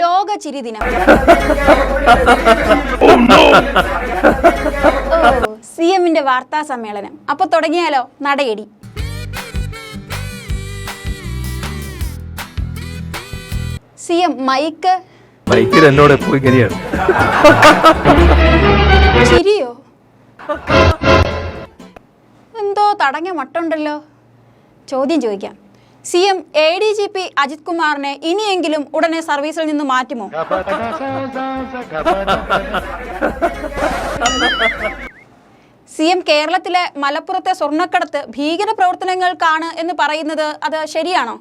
ലോക ചിരി ദിനം ഓ സി എമ്മിന്റെ വാർത്താ സമ്മേളനം. അപ്പൊ തുടങ്ങിയാലോ? നടയടി. C M mic. മൈക്കിൽ എന്നോട് എപ്പോഴും ഇങ്ങനെയാണ്. ചിരിയോ? എന്തോ തടഞ്ഞ മട്ടുണ്ടല്ലോ. ചോദ്യം ചോദിക്കാം. C M A D G P Ajith കുമാറിനെ ഇനിയെങ്കിലും ഉടനെ സർവീസിൽ നിന്ന് മാറ്റുമോ? സി എം കേരളത്തിലെ മലപ്പുറത്തെ സ്വർണക്കടത്ത് ഭീകര പ്രവർത്തനങ്ങൾക്കാണ് എന്ന് പറയുന്നത് അത് ശരിയാണോ?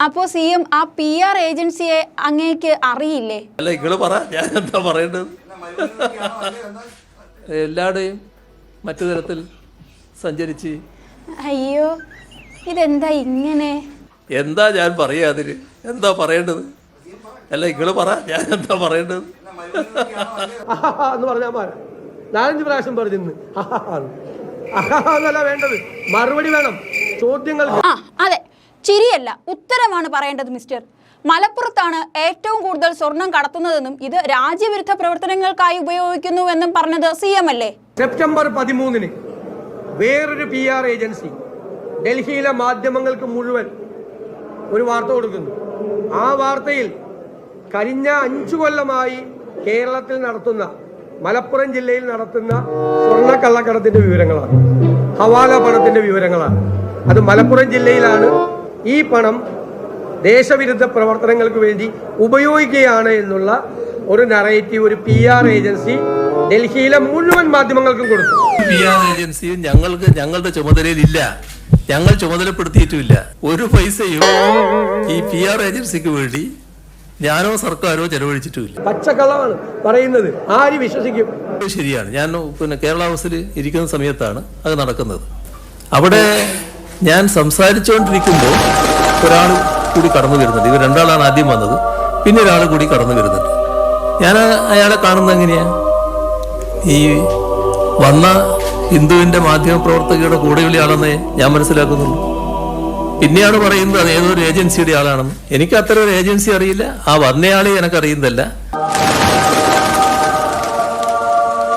അപ്പോ സി എം ആ പി ആർ ഏജൻസിയെ അങ്ങേക്ക് അറിയില്ലേ? അല്ല എല്ലാവരുടെയും മറ്റു തരത്തിൽ സഞ്ചരിച്ച്. അയ്യോ ഇതെന്താ ഇങ്ങനെ? എന്താ ഞാൻ പറയാ അതിന്? എന്താ പറയേണ്ടത്? അല്ല ഇങ്ങൾ പറ ഞാൻ എന്താ പറയേണ്ടത്? എന്ന് പറഞ്ഞാൽ പോരാ. നാലഞ്ച് പ്രാവശ്യം പറഞ്ഞു എന്നല്ല വേണ്ടത്. മറുപടി വേണം. ചോദ്യങ്ങൾ ആ അതെ. ചിരിയല്ല ഉത്തരമാണ് പറയേണ്ടത് മിസ്റ്റർ. മലപ്പുറത്താണ് ഏറ്റവും കൂടുതൽ സ്വർണം കടത്തുന്നതെന്നും ഇത് രാജ്യവിരുദ്ധ പ്രവർത്തനങ്ങൾക്കായി ഉപയോഗിക്കുന്നുവെന്നും പറഞ്ഞത് സി എം അല്ലേ? സെപ്റ്റംബർ പതിമൂന്നിന് വേറൊരു പി ആർ ഏജൻസി ഡൽഹിയിലെ മാധ്യമങ്ങൾക്ക് മുഴുവൻ ഒരു വാർത്ത കൊടുക്കുന്നു. ആ വാർത്തയിൽ കഴിഞ്ഞ അഞ്ചു കൊല്ലമായി കേരളത്തിൽ നടത്തുന്ന മലപ്പുറം ജില്ലയിൽ നടത്തുന്ന സ്വർണ കള്ളക്കടത്തിന്റെ വിവരങ്ങളാണ്. ഹവാല പണത്തിന്റെ വിവരങ്ങളാണ്. അത് മലപ്പുറം ജില്ലയിലാണ്. ഈ പണം ദേശവിരുദ്ധ പ്രവർത്തനങ്ങൾക്ക് വേണ്ടി ഉപയോഗിക്കുകയാണ് എന്നുള്ള ഒരു നറേറ്റീവ് ഒരു പി ആർ ഏജൻസി ഡൽഹിയിലെ മുഴുവൻ മാധ്യമങ്ങൾക്കും കൊടുത്തു. പി ആർ ഏജൻസിയും ഞങ്ങൾക്ക് ഞങ്ങളുടെ ചുമതലയിൽ ഇല്ല ഞങ്ങൾ ചുമതലപ്പെടുത്തിയിട്ടുമില്ല. ഒരു പൈസയും ഈ പി ആർ ഏജൻസിക്ക് വേണ്ടി ഞാനോ സർക്കാരോ ചെലവഴിച്ചിട്ടുമില്ല. പച്ചക്കള്ളമാണ് പറയുന്നത്. ആര് വിശ്വസിക്കും? ശരിയാണ്. ഞാൻ പിന്നെ കേരള ഹൗസിൽ ഇരിക്കുന്ന സമയത്താണ് അത് നടക്കുന്നത്. അവിടെ ഞാൻ സംസാരിച്ചുകൊണ്ടിരിക്കുമ്പോൾ ഒരാൾ കൂടി കടന്നു വരുന്നുണ്ട്. ഇവർ രണ്ടാളാണ് ആദ്യം വന്നത്. പിന്നെ ഒരാൾ കൂടി കടന്നു വരുന്നുണ്ട്. ഞാൻ അയാളെ കാണുന്നത് എങ്ങനെയാ? ഈ വന്ന ഹിന്ദുവിന്റെ മാധ്യമ പ്രവർത്തകയുടെ കൂടെയുള്ള ആളെന്നേ ഞാൻ മനസ്സിലാക്കുന്നുള്ളൂ പിന്നെയാണ് പറയുന്നത് അത് ഏതോ ഒരു ഏജൻസിയുടെ ആളാണെന്ന്. എനിക്ക് അത്ര ഒരു ഏജൻസി അറിയില്ല. ആ വന്നയാളെ എനിക്ക് അറിയുന്നതല്ല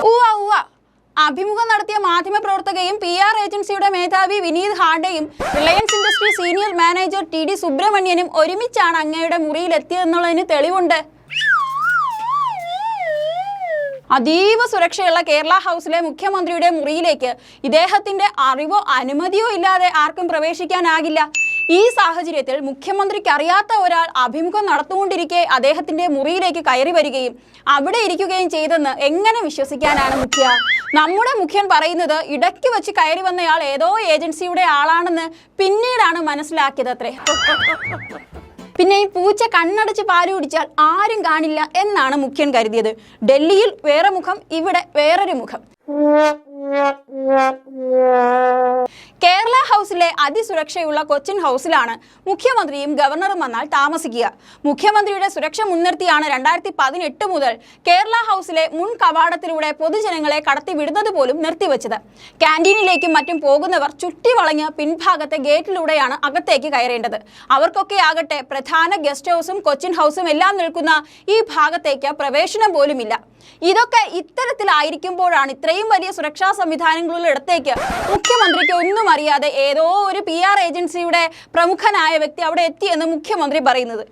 ഉവ്വ ഉവ്വ. അഭിമുഖം നടത്തിയ മാധ്യമ പ്രവർത്തകയും പി ആർ ഏജൻസിയുടെ മേധാവി Vineeth ഹാർഡയും Reliance industry senior manager T D സുബ്രഹ്മണ്യനും ഒരുമിച്ചാണ് അങ്ങയുടെ മുറിയിൽ എത്തിയതെന്നുള്ളതിന് തെളിവുണ്ട്. അതീവ സുരക്ഷയുള്ള കേരള ഹൗസിലെ മുഖ്യമന്ത്രിയുടെ മുറിയിലേക്ക് ഇദ്ദേഹത്തിന്റെ അറിവോ അനുമതിയോ ഇല്ലാതെ ആർക്കും പ്രവേശിക്കാനാകില്ല. ഈ സാഹചര്യത്തിൽ മുഖ്യമന്ത്രിക്ക് അറിയാത്ത ഒരാൾ അഭിമുഖം നടത്തുകൊണ്ടിരിക്കെ അദ്ദേഹത്തിന്റെ മുറിയിലേക്ക് കയറി വരികയും അവിടെ ഇരിക്കുകയും ചെയ്തെന്ന് എങ്ങനെ വിശ്വസിക്കാനാണ് മുഖ്യ? നമ്മുടെ മുഖ്യൻ പറയുന്നത് ഇടയ്ക്ക് വെച്ച് കയറി വന്നയാൾ ഏതോ ഏജൻസിയുടെ ആളാണെന്ന് പിന്നീടാണ് മനസ്സിലാക്കിയതത്രേ. പിന്നെ ഈ പൂച്ച കണ്ണടച്ച് പാൽ കുടിച്ചാൽ ആരും കാണില്ല എന്നാണ് മുഖ്യൻ കരുതിയത്. ഡൽഹിയിൽ വേറെ മുഖം ഇവിടെ വേറൊരു മുഖം. അതിസുരക്ഷയുള്ള കൊച്ചിൻ ഹൗസിലാണ് മുഖ്യമന്ത്രിയും ഗവർണറും വന്നാൽ താമസിക്കുക. മുഖ്യമന്ത്രിയുടെ സുരക്ഷ മുൻനിർത്തിയാണ് രണ്ടായിരത്തി പതിനെട്ട് മുതൽ കേരള ഹൗസിലെ മുൻ കവാടത്തിലൂടെ പൊതുജനങ്ങളെ കടത്തിവിടുന്നത് പോലും നിർത്തിവെച്ചത്. ക്യാന്റീനിലേക്കും മറ്റും പോകുന്നവർ ചുറ്റി വളഞ്ഞ് പിൻഭാഗത്തെ ഗേറ്റിലൂടെയാണ് അകത്തേക്ക് കയറേണ്ടത്. അവർക്കൊക്കെ ആകട്ടെ പ്രധാന ഗസ്റ്റ് ഹൗസും കൊച്ചിൻ ഹൗസും എല്ലാം നിൽക്കുന്ന ഈ ഭാഗത്തേക്ക് പ്രവേശനം പോലുമില്ല. ഇതൊക്കെ ഇത്തരത്തിലായിരിക്കുമ്പോഴാണ് ഇത്രയും വലിയ സുരക്ഷാ സംവിധാനങ്ങളുള്ള ഇടത്തേക്ക് മുഖ്യമന്ത്രിക്ക് ഒന്നും അറിയാതെ ഏതോ ഒരു പി ആർ ഏജൻസിയുടെ പ്രമുഖനായ വ്യക്തി അവിടെ എത്തിയെന്ന് മുഖ്യമന്ത്രി പറയുന്നത്.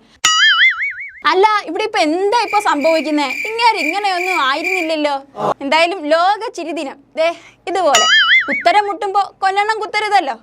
അല്ല ഇവിടെ ഇപ്പൊ എന്താ ഇപ്പൊ സംഭവിക്കുന്നത് ഇങ്ങനെ ഇങ്ങനെയൊന്നും ആയിരുന്നില്ലല്ലോ. എന്തായാലും ലോക ചിരിദിനം. ദേ ഇതുപോലെ. ഉത്തരം മുട്ടുമ്പോ കൊല്ലണം കുത്തരുതല്ലോ.